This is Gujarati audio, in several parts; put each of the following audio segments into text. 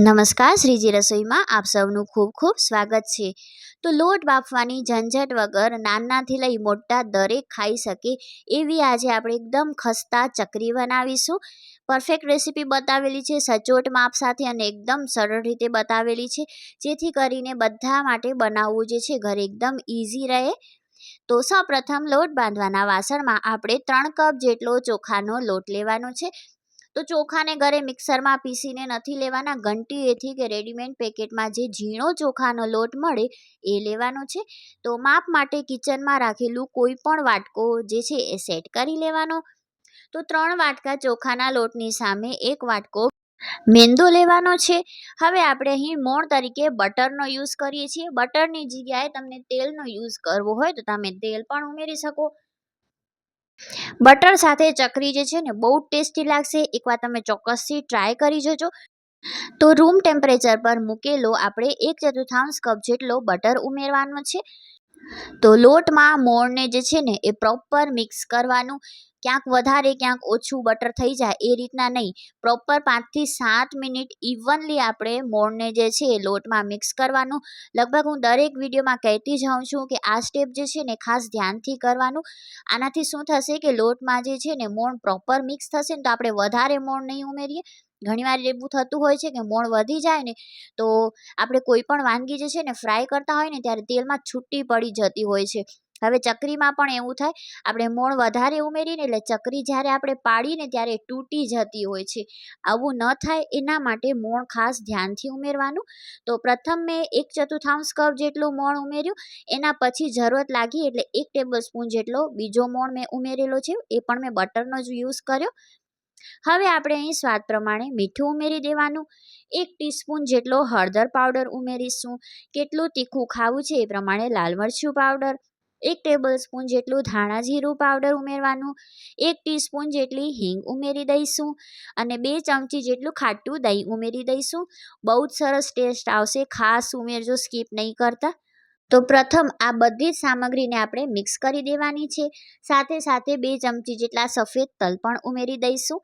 નમસ્કાર, શ્રીજી રસોઈમાં આપ સૌનું ખૂબ ખૂબ સ્વાગત છે. તો લોટ બાફવાની ઝંઝટ વગર નાનાથી લઈ મોટા દરેક ખાઈ શકે એવી આજે આપણે એકદમ ખસ્તા ચકરી બનાવીશું. પરફેક્ટ રેસીપી બતાવેલી છે, સચોટ માપ સાથે અને એકદમ સરળ રીતે બતાવેલી છે. જેથી કરીને બધા માટે બનાવવું જે છે, ઘરે એકદમ ઇઝી રહે. તો સૌપ્રથમ લોટ બાંધવાના વાસણમાં આપણે ત્રણ કપ જેટલો ચોખાનો લોટ લેવાનો છે. તો ચોખાને ઘરે મિક્સરમાં પીસીને નથી લેવાના. ઘંટીએથી કે રેડીમેડ પેકેટમાં જે ઝીણો ચોખાનો લોટ મળે એ લેવાનો છે. તો માપ માટે કિચનમાં રાખેલું કોઈ પણ વાટકો જે છે એ સેટ કરી લેવાનો. તો ત્રણ વાટકા ચોખાના લોટની સામે એક વાટકો મેંદો લેવાનો છે. હવે આપણે અહીં મોણ તરીકે બટરનો યુઝ કરીએ છીએ. બટરની જગ્યાએ તમને તેલનો યુઝ કરવો હોય તો તમે તેલ પણ ઉમેરી શકો. બટર સાથે ચકરી જે છે ને, બહુ ટેસ્ટી લાગશે. એકવાર તમે ચોક્કસથી ટ્રાય કરી જજો. તો રૂમ ટેમ્પરેચર પર મૂકેલો આપણે એક ચતુર્થાંશ કપ જેટલો બટર ઉમેરવાનો છે. તો લોટમાં મોરને જે છે ને, એ પ્રોપર મિક્સ કરવાનું. ક્યાંક વધારે, ક્યાંક ઓછું બટર થઈ જાય, એ રીતના નહીં. પ્રોપર પાંચથી સાત મિનિટ ઇવનલી આપણે મોણને જે છે લોટમાં મિક્સ કરવાનું. લગભગ હું દરેક વિડીયોમાં કહેતી જાઉં છું કે આ સ્ટેપ જે છે ને ખાસ ધ્યાનથી કરવાનું. આનાથી શું થશે કે લોટમાં જે છે ને મોણ પ્રોપર મિક્સ થશે ને તો આપણે વધારે મોણ નહીં ઉમેરીએ. ઘણીવાર એવું થતું હોય છે કે મોણ વધી જાય ને તો આપણે કોઈ પણ વાનગી જે છે ને ફ્રાય કરતા હોય ને ત્યારે તેલમાં છૂટી પડી જતી હોય છે. હવે ચકરીમાં પણ એવું થાય, આપણે મોણ વધારે ઉમેરીને, એટલે ચકરી જ્યારે આપણે પાડીને ત્યારે તૂટી જતી હોય છે. આવું ન થાય, એના માટે મોણ ખાસ ધ્યાનથી ઉમેરવાનું. તો પ્રથમ મેં એક ચતુર્થાંશ કપ જેટલું મોણ ઉમેર્યું, એના પછી જરૂરત લાગી એટલે એક ટેબલ સ્પૂન જેટલો બીજો મોણ મેં ઉમેરેલો છે, એ પણ મેં બટરનો જ યુઝ કર્યો. હવે આપણે અહીં સ્વાદ પ્રમાણે મીઠું ઉમેરી દેવાનું. એક ટીસ્પૂન જેટલો હળદર પાવડર ઉમેરીશું. કેટલું તીખું ખાવું છે એ પ્રમાણે લાલ મરચું પાવડર એક ટેબલ સ્પૂન જેટલું ધાણા જીરું પાવડર ઉમેરવાનું, એક ટીસ્પૂન જેટલી હિંગ ઉમેરી દઈશું અને બે ચમચી જેટલું ખાટું દહીં ઉમેરી દઈશું. બહુ જ સરસ ટેસ્ટ આવશે, ખાસ ઉમેરજો સ્કીપ નહીં કરતા. તો પ્રથમ આ બધી જ સામગ્રીને આપણે મિક્સ કરી દેવાની છે. સાથે સાથે બે ચમચી જેટલા સફેદ તલ પણ ઉમેરી દઈશું.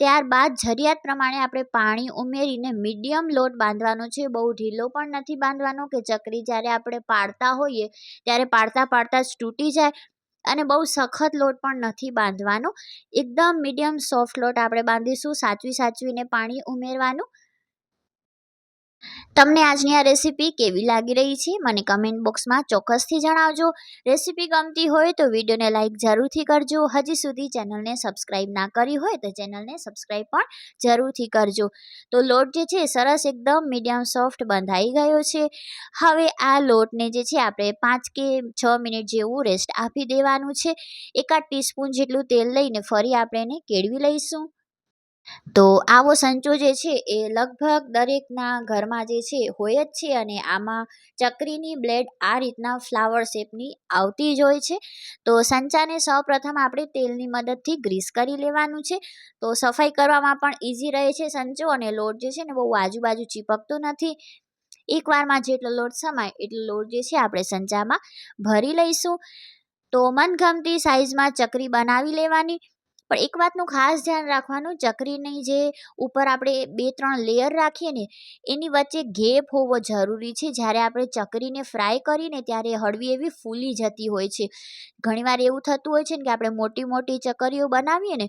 ત્યારબાદ જરૂરિયાત પ્રમાણે આપણે પાણી ઉમેરીને મીડિયમ લોટ બાંધવાનો છે. બહુ ઢીલો પણ નથી બાંધવાનો કે ચકરી જ્યારે આપણે પાડતા હોઈએ, ત્યારે પાડતા પાડતા જ તૂટી જાય અને બહુ સખત લોટ પણ નથી બાંધવાનો. એકદમ મીડિયમ સોફ્ટ લોટ આપણે બાંધીશું, સાચવી સાચવીને પાણી ઉમેરવાનું. તમને આજની આ રેસીપી કેવી લાગી રહી છે? મને કમેન્ટ બોક્સમાં ચોક્કસથી જણાવજો. રેસીપી ગમતી હોય તો વિડીયોને લાઇક જરૂરથી કરજો. હજી સુધી ચેનલને સબસ્ક્રાઈબ ના કરી હોય તો ચેનલને સબસ્ક્રાઈબ પણ જરૂરથી કરજો. તો લોટ જે છે સરસ એકદમ મીડિયમ સોફ્ટ બંધાઈ ગયો છે. હવે આ લોટને જે છે આપણે પાંચ કે છ મિનિટ જેવું રેસ્ટ આપી દેવાનું છે. એકાદ ટીસ્પૂન જેટલું તેલ લઈને ફરી આપણે એને કેળવી લઈશું. તો આવો સંચો જે છે એ લગભગ દરેકના ઘરમાં જે છે હોય જ છે અને આમાં ચકરીની બ્લેડ આ રીતના ફ્લાવર શેપની આવતી જ હોય છે. તો સંચાને સૌપ્રથમ આપણે તેલની મદદથી ગ્રીસ કરી લેવાનું છે. તો સફાઈ કરવામાં પણ ઇઝી રહે છે સંચો અને લોટ જે છે ને બહુ આજુબાજુ ચીપકતો નથી. એકવારમાં જેટલો લોટ સમાય એટલો લોટ જે છે આપણે સંચામાં ભરી લઈશું. તો મનગમતી સાઇઝમાં ચકરી બનાવી લેવાની. પણ એક વાતનું ખાસ ધ્યાન રાખવાનું, ચકરીની જે ઉપર આપણે બે ત્રણ લેયર રાખીએ ને, એની વચ્ચે ગેપ હોવો જરૂરી છે. જ્યારે આપણે ચકરીને ફ્રાય કરીને ત્યારે હળવી એવી ફૂલી જતી હોય છે. ઘણીવાર એવું થતું હોય છે ને કે આપણે મોટી મોટી ચકરીઓ બનાવીએ ને,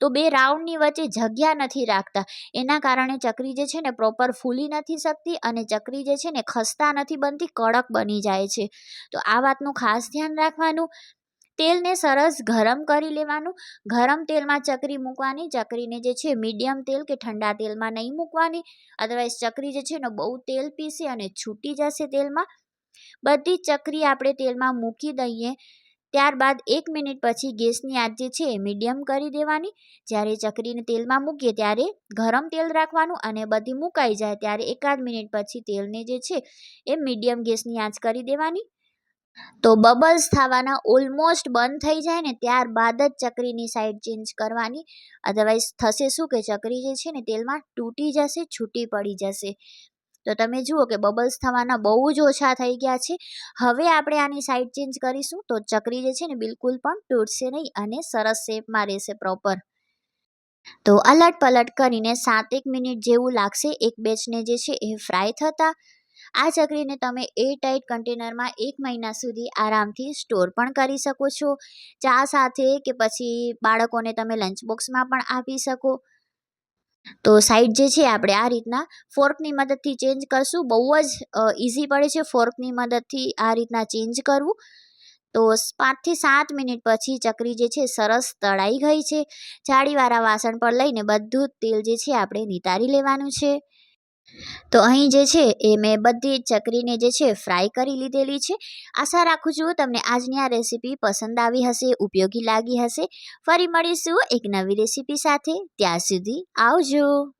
તો બે રાઉન્ડની વચ્ચે જગ્યા નથી રાખતા. એના કારણે ચકરી જે છે ને પ્રોપર ફૂલી નથી શકતી અને ચકરી જે છે ને ખસ્તા નથી બનતી, કડક બની જાય છે. તો આ વાતનું ખાસ ધ્યાન રાખવાનું. તેલને સરસ ગરમ કરી લેવાનું. ગરમ તેલમાં ચકરી મૂકવાની. ચકરીને જે છે મીડિયમ તેલ કે ઠંડા તેલમાં નહીં મૂકવાની. અદરવાઇઝ ચકરી જે છે ને બહુ તેલ પીશે અને છૂટી જશે તેલમાં. બધી ચકરી આપણે તેલમાં મૂકી દઈએ. ત્યારબાદ એક મિનિટ પછી ગેસની આંચ જે છે એ મીડિયમ કરી દેવાની. જ્યારે ચકરીને તેલમાં મૂકીએ ત્યારે ગરમ તેલ રાખવાનું અને બધી મુકાઈ જાય. ત્યારે એકાદ મિનિટ પછી તેલને જે છે એ મીડિયમ ગેસની આંચ કરી દેવાની. તો બબલ્સ થવાના ઓલમોસ્ટ બંધ થઈ જાય ને ત્યારબાદ જ ચકરીની સાઈડ ચેન્જ કરવાની. અધરવાઇઝ થશે શું કે ચકરી જે છે ને તેલમાં તૂટી જશે, છૂટી પડી જશે. તો તમે જુઓ કે બબલ્સ થવાના બહુ જ ઓછા થઈ ગયા છે. હવે આપણે આની સાઈડ ચેન્જ કરીશું તો ચકરી જે છે ને બિલકુલ પણ તૂટશે નહીં અને સરસ શેપમાં રહેશે પ્રોપર તો અલટ પલટ કરીને સાતેક મિનિટ જેવું લાગશે. એક બેચને જે છે એ ફ્રાય થતાં આ ચકરીને તમે એ ટાઈટ કન્ટેનરમાં એક મહિના સુધી આરામથી સ્ટોર પણ કરી શકો છો. ચા સાથે કે પછી બાળકોને તમે લંચ બોક્સમાં પણ આપી શકો. તો સાઈડ જે છે, આપણે આ રીતના ફોર્કની મદદથી ચેન્જ કરશું. બહુ જ ઇઝી પડે છે ફોર્કની મદદથી આ રીતના ચેન્જ કરવું. તો પાંચથી સાત મિનિટ પછી ચકરી જે છે, સરસ તળાઈ ગઈ છે. જાળીવાળા વાસણ પર લઈને બધું તેલ જે છે, આપણે નિતારી લેવાનું છે. તો અહીં જે છે એ મેં બધી ચકરીને જે છે ફ્રાય કરી લીધેલી છે. આશા રાખું છું તમને આજની આ રેસીપી પસંદ આવી હશે, ઉપયોગી લાગી હશે. ફરી મળીશું એક નવી રેસીપી સાથે. ત્યાં સુધી આવજો.